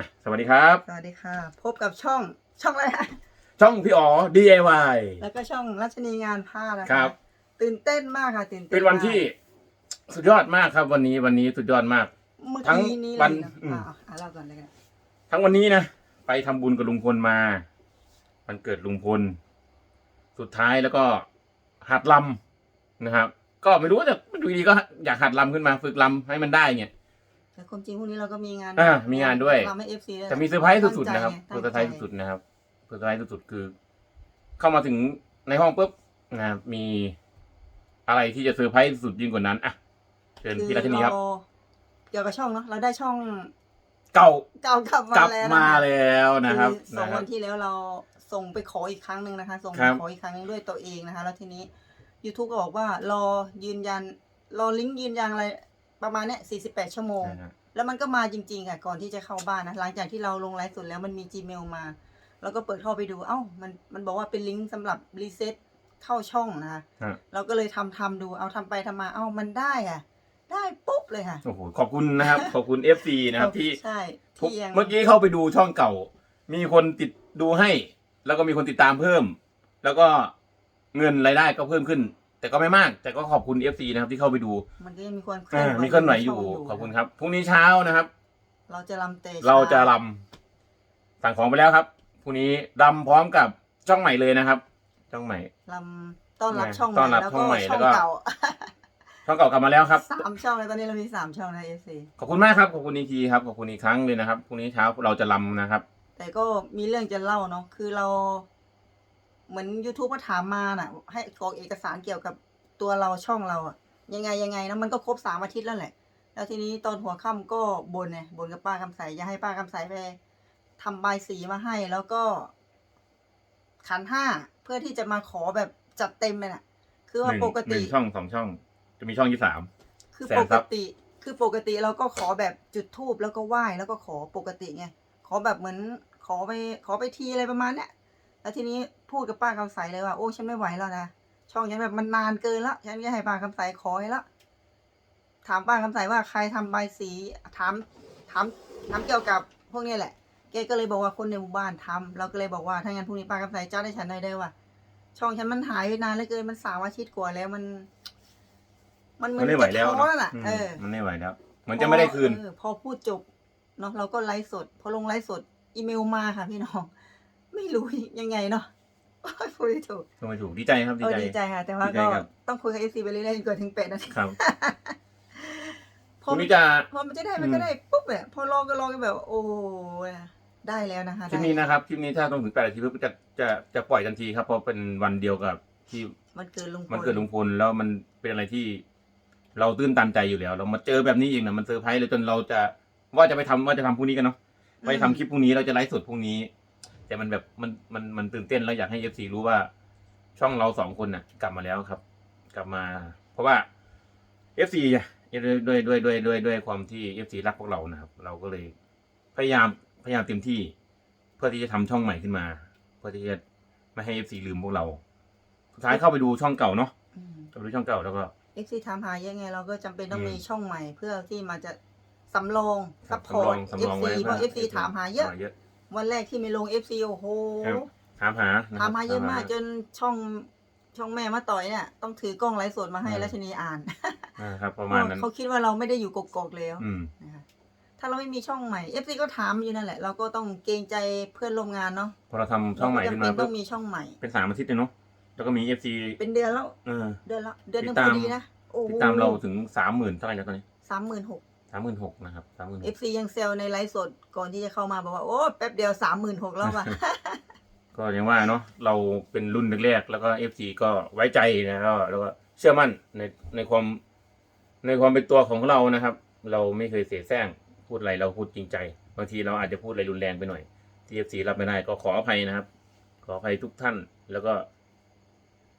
นะสวัสดีครับ สวัสดีค่ะ พบกับช่องช่องอะไรนะช่องพี่อ๋อ DIY แล้วก็ช่องรัชนีงานผ้านะะครับ ตื่นเต้นมากค่ะตื่นเต้นเป็นวันที่มากสุดยอดมากครับ วันนี้วันนี้สุดยอดมาก เมื่อทั้งกี้นี้วัเลยนนะอืม อ่าอ่าเล่าก่อนเลยกันทั้งวันนี้นะไปทำบุญกับลุงพลมา วันเกิดลุงพล สุดท้ายแล้วก็หัดลำนะครับ ก็ไม่รู้ว่าจะอยู่ดีก็อยากหัดลำขึ้นมา ฝึกลำให้มันได้เนี่ย แต่ความจริงพรุ่งนี้เราก็มีงานอ่ามีงานด้วย ทำให้เอฟซีแต่มีเซอร์ไพรส์สุดๆนะครับเซอร์ไพรส์สุดๆนะครับเซอร์ไพรส์สุดๆคือ เข้ามาถึงในห้องปุ๊บนะครับมีอะไรที่จะเซอร์ไพรส์สุดยิ่งกว่านั้นอะเชิญพี่รัชนีครับ เกี่ยวกับช่องเนาะเราได้ช่อง เก่าเก่ากลับมากลับแล้วมานะคะแล้วนะครับอสองนะครัวับนที่แล้วเราส่งไปขออีกครั้งหนึ่งนะคะ ส่งคไปรับขออีกครั้งหนึงด้วยตัวเองนะคะ แล้วทีนี้ YouTube ก็บอกว่ารอยืนยัน รอลิงก์ยืนยันอะไร ประมาณเนี้ย48ชั่วโมงนะฮะแล้วมันก็มาจริงๆอะก่อนที่จะเข้าบ้านนะหลังจากที่เราลงไลฟ์สดแล้วมันมี Gmail มา แล้วก็เปิดเข้าไปดูเอ้ามันมันบอกว่าเป็นลิงก์สำหรับรีเซ็ตเข้าช่องนะคะฮะเราก็เลยทำทำดูเอาทำไปทำมาเอ้ามันได้อะ ได้ปุ๊บเลยค่ะโอ้โหขอบคุณนะครับ ขอบคุณ FC นะครับที่ใช่ทุกที่ยังเมื่อกี้เข้าไปดูช่องเก่า มีคนติดดูให้ แล้วก็มีคนติดตามเพิ่ม แล้วก็เงินรายได้ก็เพิ่มขึ้น แต่ก็ไม่มาก แต่ก็ขอบคุณ FC นะครับที่เข้าไปดูมันก็ยังมีคนอ่ามีเคลื่อนไหวอยู่ ขอบคุณครับ พรุ่งนี้เช้านะครับ เราจะลำเตะเราจะรำสั่งของไปแล้วครับพรุ่งนี้รำพร้อมกับช่องใหม่เลยนะครับ ช่องใหม่ ลำต้อนรับช่องใหต้ม่อนรับแล้วช่ก็องใหม่ช่องแล้วก็เก่าช่องเก่ากลับมาแล้วครับ สามช่องเลยตอนนี้เรามีสามช่องนะเอซีขอบคุณมากครับขอบคุณอีกทีครับขอบคุณอีกครั้งเลยนะครับพรุ่งนี้เช้าเราจะรำนะครับ แต่ก็มีเรื่องจะเล่าเนาะคือเรา เหมือน YouTube มาถามมาน่ะ ให้กรอกเอกสารเกี่ยวกับตัวเราช่องเราอะยังไงยังไงนะมันก็ครบสามอาทิตย์แล้วแหละ แล้วทีนี้ตอนหัวค่ำก็บนไงบนกับป้าคำใสอยากให้ป้าคำใสไปทำใบายสีมาให้แล้วก็ ขันห้าเพื่อที่จะมาขอแบบจัดเต็มเลยน่ะ คือว่าหนึ่งปกหตินึ่งช่องสองช่อง จะมีช่องที่สามคือแสนปครักบติ คือปกติเราก็ขอแบบจุดทูบแล้วก็ไหว้แล้วก็ขอปกติไงขอแบบเหมือนขอไปขอไปทีอะไรประมาณเนี้ย แล้วทีนี้พูดกับป้าคำใสเลยว่าโอ้ฉันไม่ไหวแล้วนะช่องฉันแบบมันนานเกินละฉันจะให้ป้าคำใสขอให้ละถามป้าคำใสว่าใครทำใบายสีถามถามถามเกี่ยวกับพวกเนี้ยแหละแกก็เลยบอกว่าคนในหมู่บ้านทำเราก็เลยบอกว่าถ้างั้นพรุ่งนี้ป้าคำใสจ้าได้ฉันได้ได้ว่าช่องฉันมันหายไปนานเหลือเกินมันสามอาทิตย์กว่าแล้วมัน มันเหมืมัอนนไม่ไหวแล้วจะท้อน่ะอืมเออมันไม่ไหวแล้วเหมือนจะไม่ได้คืนเออพอพูดจบเนาะเราก็ไลฟ์สด พอลงไลฟ์สด อีเมลมาค่ะพี่น้อง ไม่รู้ยังไงเนาะพูดไม่ถูกก็ไม่ถูกดีใจครับ ดีเออใจ ดีใจค่ะ แต่ว่าดีใจก็ครับ ต้องคุยกับเอฟซีไปเรื่อยๆจนกว่าถึงเป็ดนาทีครับพพอรุ่งมันนี้จะพอมันจะได้มันก็ได้ปุ๊บเนี่ยพอลองก็ลองก็แบบ โอ้ยได้แล้วนะคะคลิปนี้นะครับคลิปนี้ถ้าต้องถึงแปดนาทีเพื่อจะจะจะปล่อยทันทีครับเพราะเป็นวันเดียวกับที่มันเกิดลุงพลมันเกิดลุงพลแล้วมันเป็นอะไรที่ เราตื้นตันใจอยู่แล้ว เรามาเจอแบบนี้เองนะมันเซอร์ไพรส์เลยจนเราจะว่าจะไปทำว่าจะทำพรุ่งนี้กันเนาะว่าจะทำคลิปพรุ่งนี้เราจะไลฟ์สดพรุ่งนี้ แต่มันแบบมันมันมันตื่นเต้นแล้วอยากให้เอฟซีรู้ว่า ช่องเราสองคนน่ะ กลับมาแล้วครับ กลับมา เพราะว่าเอฟซีด้วยด้วยด้วยด้วยด้วยด้วยความที่เอฟซีรักพวกเรานะครับ เราก็เลยพยายามพยายามเต็มที่ เพื่อที่จะทำช่องใหม่ขึ้นมา เพื่อที่จะไม่ให้เอฟซีลืมพวกเราสุดท้ายเข้าไปดูช่องเก่าเนาะอืมเข้าไปดูช่องเก่าแล้วก็เอฟซีถามหายังไง เราก็จำเป็นต้องอืมมีช่องใหม่เพื่อที่มาจะสำรองครัซับพพอร์ตสำเอรอฟงไว้ซีเพราะเอฟซีว่าถามหาเยอะเยอะ วันแรกที่ไม่ลงเอฟซีโอ้โหครับ ถามหานะครับถามมาเยอะมากถจนช่องช่องแม่มาต่อยเนี่ยต้องถือกล้องไลฟ์สดมาให้อืมรัชนีอ่านอ่าครับ ประมาณนั้น เขาคิดว่าเราไม่ได้อยู่กกอกแล้วอืม นะคะถ้าเราไม่มีช่องใหม่เอฟซีก็ถามอยู่นั่นแหละ เราก็ต้องเกรงใจเพื่อนร่วมงานเนาะพอเราทำช่องใหม่ขึ้นมาเราก็จำเป็นปุ๊ต้บองมีช่องใหม่ เป็นสามอาทิตย์เลยเนาะแล้วก็มีเอฟซีเป็นเดือนแล้วเออ เดือนละเดือนหนึงติดพตาม อดีนะโอ้ติดตามเราถึงสามหมื่นเท่าไหร่แล้วตอนนี้สามหมื่นหก สามหมื่นหกนะครับสามหมื่นหเอกฟซียังเซลในไลฟ์สดก่อนที่จะเข้ามาบอกว่าโอ้แป๊บเดียวสามหมื่นหกแล้วว่ะ ก็ยังว่าเนาะเราเป็นรุ่นแรกๆแล้วก็เอฟซีก็ไว้ใจนะแล้วแล้วก็เชื่อมั่นในในความในความเป็นตัวของเรานะครับ เราไม่เคยเสียแซงพูดอะไรเราพูดจริงใจบางทีเราอาจจะพูดอะไรรุนแรงไปหน่อยที่เอฟซีรับไม่ได้ก็ขออภัยนะครับ ขออภัยทุกท่านแล้วก็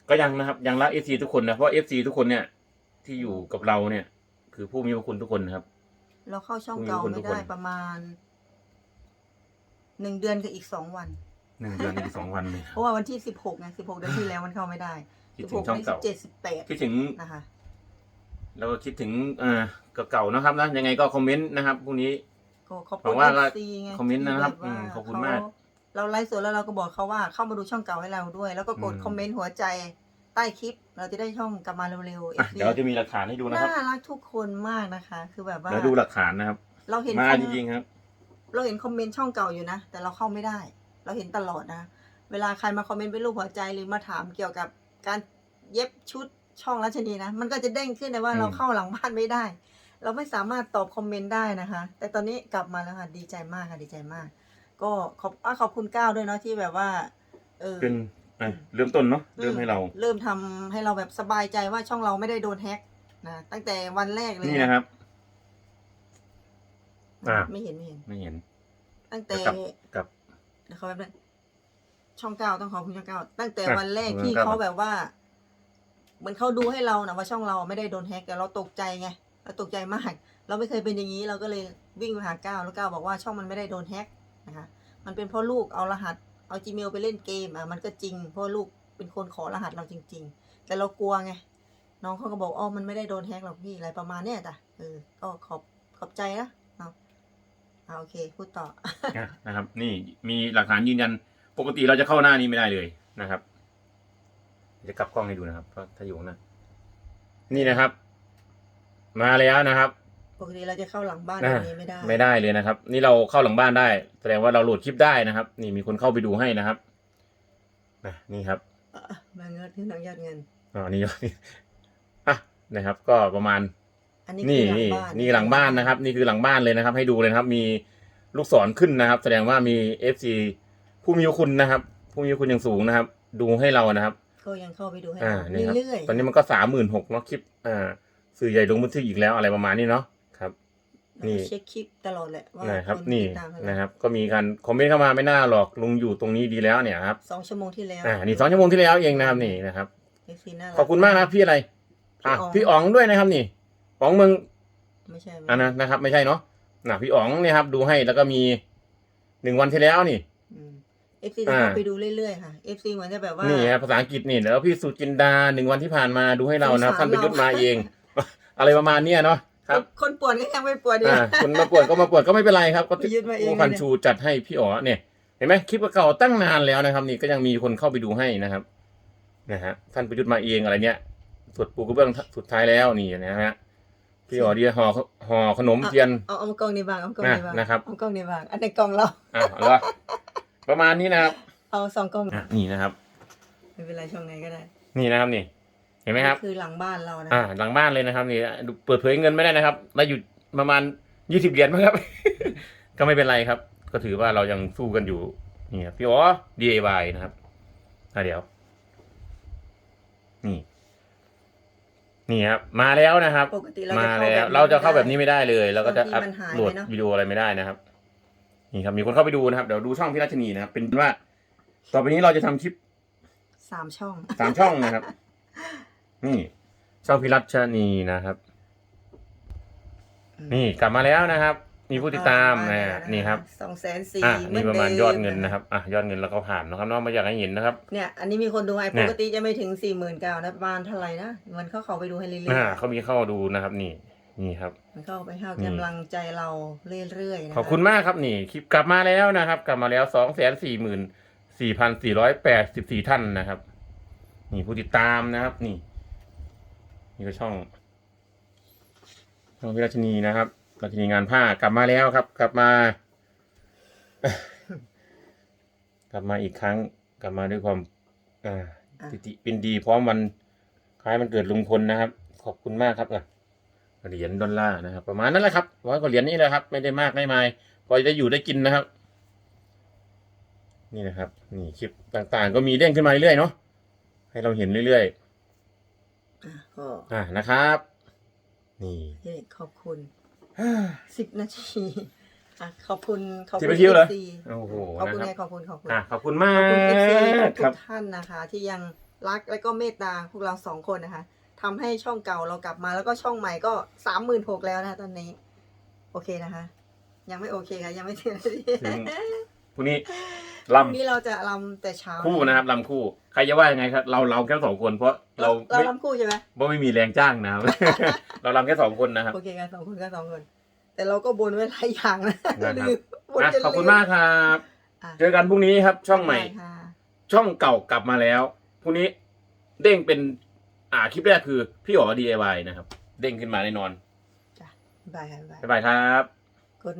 ก็ยังนะครับ ยังรักเอฟซีทุกคนนะเพราะเอฟซีทุกคนเนี่ย ที่อยู่กับเราเนี่ย คือผู้มีพระคุณทุกคนนะครับ เราเข้าช่องพรุ่งนี้เก่าคนทุไม่กคนได้ประมาณหนึ่งเดือนกับอีกสองวันหนึ่งเดือนอีกสองวันเลยเพราะว่าวันที่สิบหกไงสิบหกเดือนที่แล้วมันเข้าไม่ได้คิดสิบถึหงกช่องสิเก่าบเจ็ดสิบแปดคิดถึงนะคะแล้วก็คิดถึงเอ่อเก่าๆนะครับนะยังไงก็คอมเมนต์นะครับพรุ่งนี้ก็ขอบหคุวัณงว่าเอฟซีไงคอมเมนต์นะครับที่อืว่ามขอบคุณมากเขเราไลฟ์สดแล้วเราก็บอกเขาว่าเข้ามาดูช่องเก่าให้เราด้วย แล้วก็กดอืมคอมเมนต์หัวใจใต้คลิป เราจะได้ช่องกลับมาเร็วๆอะ FC เดี๋ยวเราจะมีหลักฐานให้ดูนะครับน่ารักทุกคนมากนะคะ คือแบบว่าเดี๋ยวดูหลักฐานนะครับ เราเห็นมาคอมจริงๆครับ เราเห็นคอมเมนต์ช่องเก่าอยู่นะ แต่เราเข้าไม่ได้ เราเห็นตลอดนะ เวลาใครมาคอมเมนต์เป็นรูปหัวใจหรือมาถามเกี่ยวกับการเย็บชุดช่องรัชนีนะ มันก็จะเด้งขึ้นนะว่าอืมเราเข้าหลังบ้านไม่ได้ เราไม่สามารถตอบคอมเมนต์ได้นะคะ แต่ตอนนี้กลับมาแล้วค่ะ ดีใจมากค่ะ ดีใจมาก ก็ขอบอะขอบคุณก้าวด้วยเนาะที่แบบว่า เออ เป็น อะเริ่มต้นเนาะเริ่มให้เรา เริ่มทำให้เราแบบสบายใจว่าช่องเราไม่ได้โดนแฮ็กนะตั้งแต่วันแรกเลยนี่นะครับ อ่า ไม่เห็นไม่เห็น ไม่เห็น ตั้งแต่กับกับนะครับแป๊บนึงช่องเก้าต้องขอบคุณช่องเก้าตั้งแต่อะวันแรกขอบคุณที่ครับ เขาแบบว่าเหมือนเขาดูให้เรานะว่าช่องเราไม่ได้โดนแฮ็กแต่เราตกใจไงเราตกใจมาก เราไม่เคยเป็นอย่างนี้ เราก็เลยวิ่งไปหาก้าวแล้วก้าวบอกว่าช่องมันไม่ได้โดนแฮ็กนะคะ มันเป็นเพราะลูกเอารหัส เอา Gmail ไปเล่นเกมอะมันก็จริง เพราะลูกเป็นคนขอรหัสเราจริง ๆ แต่เรากลัวไงน้องเขาก็บอกอ๋อมันไม่ได้โดนแฮกหรอกพี่อะไรประมาณเนี้ยจ้ะเออก็ขอบขอบใจนะเนาะอ่าโอเค พูดต่อ อะนะครับ นี่มีหลักฐานยืนยัน ปกติเราจะเข้าหน้านี้ไม่ได้เลยนะครับจะกลับกล้องให้ดูนะครับเพราะถ้าอยู่ข้างหน้านี่นะครับ มาแล้วนะครับ ปกติเราจะเข้าหลังบ้านอะแบบนี้ไม่ได้ ไม่ได้เลยนะครับ นี่เราเข้าหลังบ้านได้ แสดงว่าเราโหลดคลิปได้นะครับ นี่มีคนเข้าไปดูให้นะครับนะนี่ครับอะมาเงินที่น้องยอดเงินอ๋อนี่อะนะครับ ก็ประมาณ อันนี้นี่คือหลันี่งบ้านนี่หลังบ้านนะครับ นี่คือหลังบ้านเลยนะครับ ให้ดูเลยนะครับ มีลูกศรขึ้นนะครับ แสดงว่ามีเอฟซีผู้มีคุณนะครับ ผู้มีคุณอย่างสูงนะครับ ดูให้เรานะครับก็ยังเข้าไปดูให้อ่าเรานี่ครับเรื่อยๆตอนนี้มันก็สามหมื่นหกเนาะคลิปอ่าสื่อใหญ่ลงพื้นที่อีกแล้วอะไรประมาณนี้เนาะครับ นี่ เช็คคลิปตลอดแหละว่านะครับ คนี่ติดตามเท่าไหร่นะครับ ก็มีการคอมเมนต์เข้ามาไม่น่าหรอกลุงอยู่ตรงนี้ดีแล้วเนี่ยครับสองชั่วโมงที่แล้วอ่านี่สองชั่วโมงที่แล้วเองนะครับนี่นะครับ FC น่ารัขอบคุณมากนะพี่อะไร อะพี่พี่อ๋อ๋อองงด้วยนะครับนี่อ๋องเมือง ไม่ใช่อันนั้นนะครับ ไม่ใช่เนาะน่ะพี่อ๋องเนี่ยครับ ดูให้แล้วก็มีหนึ่งวันที่แล้วนี่ เอฟซีจะอ่าเข้าไปดูเรื่อยๆค่ะเอฟซีเหมือนจะแบบว่า นี่ครับภาษาอังกฤษนี่แล้วพี่สุจินดาหนึ่งวันที่ผ่านมาดูให้เรานะครับสงสารท่านประยุทธ์เรา มาเอง อะไรประมาณเนี้ยเนาะ ครับคนป่วนก็ยังไม่ป่วนดีอ่าคุณมาปวดก็มาปวดก็ไม่เป็นไรครับ ก็ประยุทธ์มาเองโอ้พันชูจัดให้พี่อ๋อเนี่ย เห็นไหมคลิปเก่าๆตั้งนานแล้วนะครับ นี่ก็ยังมีคนเข้าไปดูให้นะครับนะฮะท่านประยุทธ์มาเองอะไรเนี้ยสุดปูกระเบื้องสุดท้ายแล้วนี่นะฮะพี่อ๋อดีห่อห่อขนมเทียน เอาเอามากล้องนี้บ้างเอามากล้องนี้บ้างนะครับ เอามากล้องนี้บ้างอันในกล้องเราอะเอาละประมาณนี้นะครับเอาสองกล้องอะนี่นะครับไม่เป็นไรช่องไหนก็ได้ นี่นะครับนี่ เห็นไหมครับ คือหลังบ้านเรานะอ่า หลังบ้านเลยนะครับนี่ดูเปิดเผยเงินไม่ได้นะครับเราอยู่ประมาณยี่สิบเหรียญมั้งครับ ก็ไม่เป็นไรครับ ก็ถือว่าเรายังสู้กันอยู่นี่ครับพี่อ๋อ DIY นะครับอะเดี๋ยว นี่ นี่ครับ มาแล้วนะครับ ปกติเรามาจะเข้าแล้วแบบเราจะเข้าแบบนี้ไม่ได้เลย เราก็จะบางทีอัพมันหายโหลดไปเนอะวิดีโออะไรไม่ได้นะครับ นี่ครับ มีคนเข้าไปดูนะครับ เดี๋ยวดูช่องพี่รัชนีนะครับ เป็นว่า ต่อไปนี้เราจะทำคลิปสามช่องสามช่องนะครับ นี่ช่องพิรัชนีนะครับ นี่กลับมาแล้วนะครับ มีผู้ติดตามนะนี่ครับสองแสนสี่อะนี่ประมาณยอดเงินนะครับอะยอดเงินเราก็ผ่านนะครับเน้องมาอยากให้เห็นนะครับ เนี่ยอันนี้มีคนดูให้เนี่ปยกติจะไม่ถึงสี่หมื่นเก้านะประมาณเท่าไหร่นะมันเข้าเขาไปดูให้เรื่อยอ่าเขามีเข้าดูนะครับ นี่นี่ครับๆมันเข้าไปให้นี่กำลังใจเราเรื่อยๆนะะขอบคุณมากครับนี่คลิปกลับมาแล้วนะครับ กลับมาแล้วสองแสนสี่หมื่นสี่พันสี่ร้อยแปดสิบสี่ท่านนะครับ นี่ผู้ติดตามนะครับ นี่ นี่ก็ช่องช่องพิรัชนีนะครับรัชนีงานผ้ากลับมาแล้วครับ กลับมา กลับมาอีกครั้ง กลับมาด้วยความอะปิติป็นดี พร้อมวันคล้ายมันเกิดลุงพลนะครับ ขอบคุณมากครับเหรียญดอลลาร์นะครับ ประมาณนั้นแหละครับร้อยกว่าเหรียญนี่แหละครับ ไม่ได้มากไม่ไมายพอจะอยู่ได้กินนะครับ นี่นะครับ นี่คลิปต่างๆ ก็มีเด้งขึ้นมาเรื่อยๆเนาะให้เราเห็นเรื่อย อะก็ๆอ่านะครับ นี่นี่ขอบคุณสิบนาทีอะขอบคุณขอบที่คุไปณเที่ยวเหรอ FC โอ้โหขอบนะคุณครับไงขอบคุณขอบคุณอะขอบคุณมาขอบคุณเอฟซีกทุครับกท่านนะคะ ที่ยังรักและก็เมตตาพวกเราสองคนนะคะทำให้ช่องเก่าเรากลับมาแล้วก็ช่องใหม่ก็สามหมื่นหกแล้วนะคะตอนนี้ โอเคนะคะ ยังไม่โอเคค่ะยังไม่ถึงนาทีถึง พรุ่งนี้พ ลรุ่งนี้เราจะลำแต่เช้าำคู่นะครับลำคู่ ใครจะว่ายังไงครับ เราเราแค่สองคนเพราะเราเราเราไม่ลำคู่ใช่ไหมเพราะไม่มีแรงจ้างนะครับ เราลำแค่สองคนนะครับโอเคกันสองคนก็สองคน แต่เราก็บนไว้หลายอย่างนะนะครับลืมบนอะจนขอบคุณลืมากครับ อะเจอกันพรุ่งนี้ครับ ช่องใหม่ ได้ค่ะช่องเก่ากลับมาแล้วพรุ่งนี้เด้งเป็นอ่าคลิปแรกคือพี่อ๋อ DIY นะครับ เด้งขึ้นมาแน่นอนจ้ะบายค่ะบายบ๊ายบายครับ คน